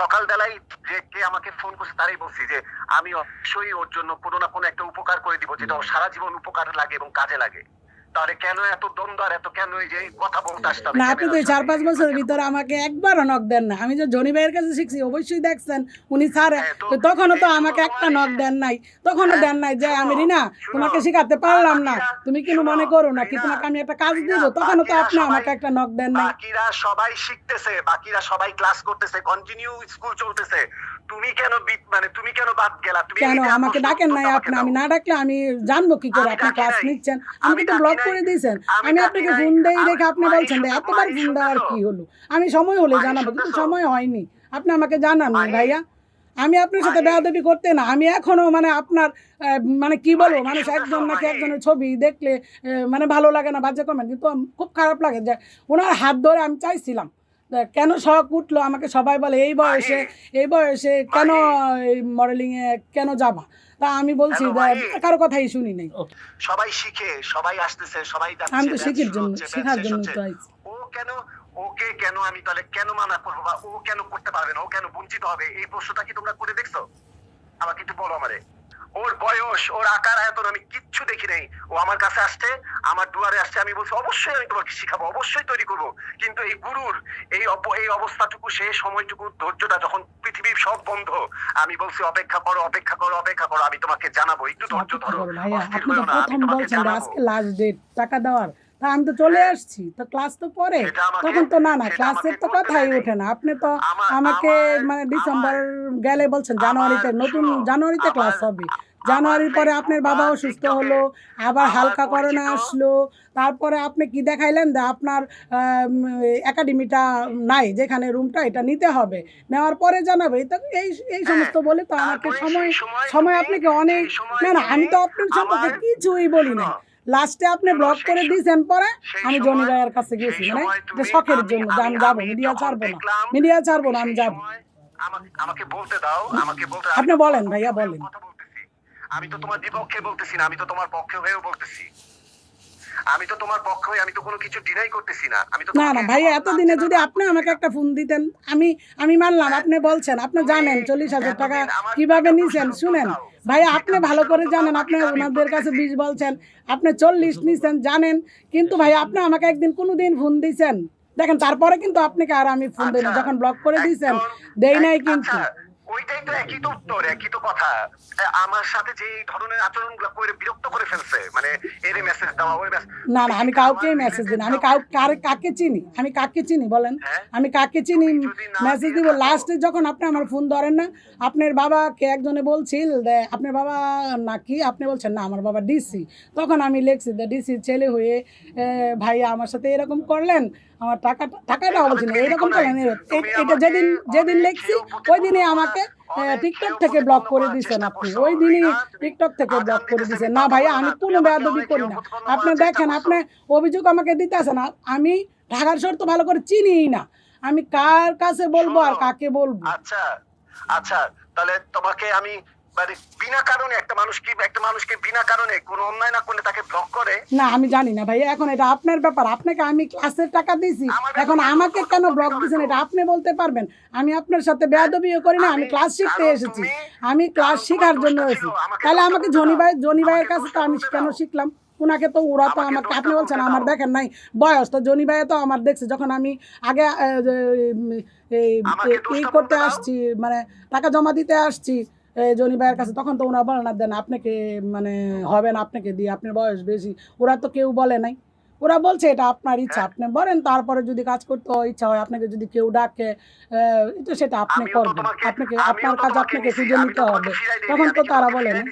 সকালবেলায় যে কে আমাকে ফোন করছে তারাই বলছি যে আমি অবশ্যই ওর জন্য কোনো না কোনো একটা উপকার করে দিব, যেটা সারা জীবন উপকার লাগে এবং কাজে লাগে। তাহলে কেন এত দ্বন্দ্ব এত কেন এই কথা বলতে আসতে না আপনি তো চার পাঁচ বছরের ভিতরে আমাকে একবারও নক দেন না। আমি যে জনি ভাইয়ের কাছে শিখছি অবশ্যই দেখছেন উনি স্যার হ্যাঁ, তখনও তো আমাকে একটা নক দেন নাই। তখনও হ্যাঁ, দেন নাই যে আমি রিনা তোমাকে শিখাতে পারলাম না। তুমি শোনো, মনে করো না কি তোমাকে আমি একটা কাজ দিব তখনও তো আপনি আমাকে একটা নক দেন নাই। বাকিরা সবাই শিখতেছে বাকিরা সবাই ক্লাস করতেছে কন্টিনিউ স্কুল চলতেছে। তুমি কেন মানে তুমি কেন বাদ গেলা? তুমি কেন আমাকে ডাকেন নাই আপনি? আমি না ডাকলে আমি জানব কি করে আপনি ক্লাস নিচ্ছেন? আমি তো ব্লক। করে দিয়েছেন। আমি আপনাকে। ফোন দেই দেখে আপনি বলছেন এতবার ফোন দেওয়ার কি হলো? আমি সময় হলে জানাব কিন্তু সময় হয়নি। আপনি আমাকে জানান ভাইয়া। আমি আপনার সাথে বেয়াদবি করতে না আমি এখনও মানে আপনার মানে কি বলব মানুষ একজন নাকি একজনের ছবি দেখলে মানে ভালো লাগে না বাজে কমেন্ট কিন্তু খুব খারাপ লাগে যে ওনার হাত ধরে আমি চাইছিলাম। কেন শখ উঠল? আমাকে সবাই বলে এই বয়সে এই বয়সে কেন মডেলিং এ কেন যাবা? তা আমি বলছি কারও কথাই শুনি নাই। সবাই শিখে সবাই আসতেছে সবাই যাচ্ছে, আমি তো শিখির জন্য শেখার জন্য তো আইছি ও কেন ওকে কেন আমি তাহলে কেন মানা করব বা ও কেন করতে পারবে না? ও কেন বঞ্চিত হবে? এই প্রশ্নটা কি তোমরা করে দেখছ? আমাকে একটু বলো আমারে। ওর বয়স ওর আকার আয়তন আমি কিচ্ছু দেখি নাই। ও আমার কাছে আসছে আমার দুয়ারে আসছে আমি বলছি অবশ্যই আমি তোমাকে শিখাবো অবশ্যই তৈরি করব। কিন্তু এই গুরুর এই এই অবস্থাটুকু সেই সময়টুকু ধৈর্যটা যখন পৃথিবীর সব বন্ধ আমি বলছি অপেক্ষা করো অপেক্ষা করো অপেক্ষা করো আমি তোমাকে জানাব একটু ধৈর্য ধরো অস্থির না, আমি তোমাকে জানাব। আজকে লাস্ট ডেট টাকা দেওয়ার। তা আমি তো চলে হ্যাঁ। আসছি তো ক্লাস তো পরে। তখন তো না না ক্লাসের তো কথাই ওঠে না। আপনি তো আমাকে মানে ডিসেম্বর গেলে বলছেন জানুয়ারিতে নতুন জানুয়ারিতে ক্লাস হবে। জানুয়ারির পরে আপনার বাবা অসুস্থ হলো আবার হালকা করোনা আসলো। তারপরে আপনি কি দেখাইলেন যে আপনার একাডেমিটা নাই যেখানে রুমটা এটা নিতে হবে। নেওয়ার পরে জানাবে। তো এই এই সমস্ত বলে তো আমাকে সময় সময় আপনাকে অনেক না না আমি তো আপনার সম্পর্কে কিছুই বলি না লাস্টে আপনি ব্লক করে দিয়েছেন পরে আমি জনি ভাইয়ের কাছে গিয়েছি। মানে শখের জন্য আমি যাব মিডিয়া ছাড়বো না। মিডিয়া ছাড়বো না আমি যাব। আমাকে আমাকে বলতে দাও আমাকে বলতে আপনি বলেন ভাইয়া, বলেন। আমি তো তোমার বিপক্ষে বলতেছি না আমি তো তোমার পক্ষে হয়েও বলতেছি। আমি তো তোমার পক্ষে হয়ে আমি তো কোনো কিছু ডিনাই করতেছি না। আমি তো না না কোনো এতদিনে যদি আপনি আমাকে একটা ফোন দিতেন আমি আমি মানলাম আপনি বলছেন আপনি জানেন চল্লিশ হাজার টাকা কীভাবে নিছেন শুনেন। ভাইয়া আপনি ভালো করে জানেন আপনি ওনাদের কাছে। বিশ বলছেন আপনি চল্লিশ নিছেন জানেন কিন্তু ভাইয়া আপনি আমাকে একদিন কোনোদিন ফোন দিয়েছেন দেখেন তারপরে কিন্তু আপনাকে আর আমি ফোন দিই না আচ্ছা, যখন ব্লক করে দিয়েছেন দেই নাই কিন্তু। আচ্ছা, ওইটাই তো একই তো উত্তর একই তো কথা। আমার সাথে যে ধরনের আচরণগুলো করে বিরক্ত করে ফেলছে মানে এর মেসেজ ওই মেসেজ না না আমি কাউকেই মেসেজ দিই না। আমি কাউ কার- কাকে চিনি? আমি কাকে চিনি বলেন? হ্যাঁ? আমি কাকে চিনি? মেসেজ দিব লাস্টে যখন আপনি আমার ফোন ধরেন না আপনার বাবাকে একজনে বলছিল আপনার বাবা নাকি? আপনি বলছেন না আমার বাবা ডিসি তখন আমি লিখছি যে ডিসির ছেলে হয়ে এ, ভাই আমার সাথে এরকম করলেন। আমার টাকা টাকাটা না এরকম করলেন। এটা যেদিন যেদিন লিখছি ওই দিনই করা- আমাকে টিকটক থেকে ব্লক করে দিয়েছেন আপনি। ওই দিনই টিকটক থেকে ব্লক করে দিয়েছেন না ভাইয়া আমি কোনো বেয়াদবি করি না। আপনি দেখেন আপনি অভিযোগ আমাকে দিতে আসেন। আ- আমি ঢাকার শহর তো ভালো করে চিনিই না। আমি কার কাছে বলব আর কাকে বলব? আচ্ছা আচ্ছা তাহলে তোমাকে আমি মানে বিনা কারণে একটা মানুষকে একটা মানুষকে বিনা কারণে কোনো অন্যায় না করলে তাকে ব্লক করে? না আমি জানি না ভাইয়া এখন এটা আপনার ব্যাপার। আপনাকে আমি ক্লাসের টাকা দিয়েছি। এখন আমাকে কেন ব্লক দিয়েছেন এটা আপনি বলতে পারবেন। আমি আপনার সাথে বেয়াদবিও করি না আমি ক্লাস শিখতে এসেছি। আমি ক্লাস শেখার জন্য এসেছি। তাহলে আমাকে জনি ভাই জনি ভাইয়ের কাছে তো আমি কেন শিখলাম? ওনাকে তো ওরা তো আমাকে আপনি বলছেন আমার দেখেন নাই। বয়স তো জনি ভাই তো আমার দেখছে। যখন আমি আগে এই করতে আসছি মানে টাকা জমা দিতে আসছি জনি ভাইয়ের কাছে তখন তো ওনারা বলে না দেন আপনাকে মানে হবে না আপনাকে দিয়ে আপনার বয়স বেশি। ওরা তো কেউ বলে নাই। ওরা বলছে এটা আপনার ইচ্ছা হ্যাঁ। আপনি বলেন তারপরে যদি কাজ করতে ইচ্ছা হয় আপনাকে যদি কেউ ডাকে তো সেটা আপনি করবেন। আপনাকে আপনার কাজ আপনাকে সুযোগ খুঁজে নিতে হবে। তখন তো তারা বলে না?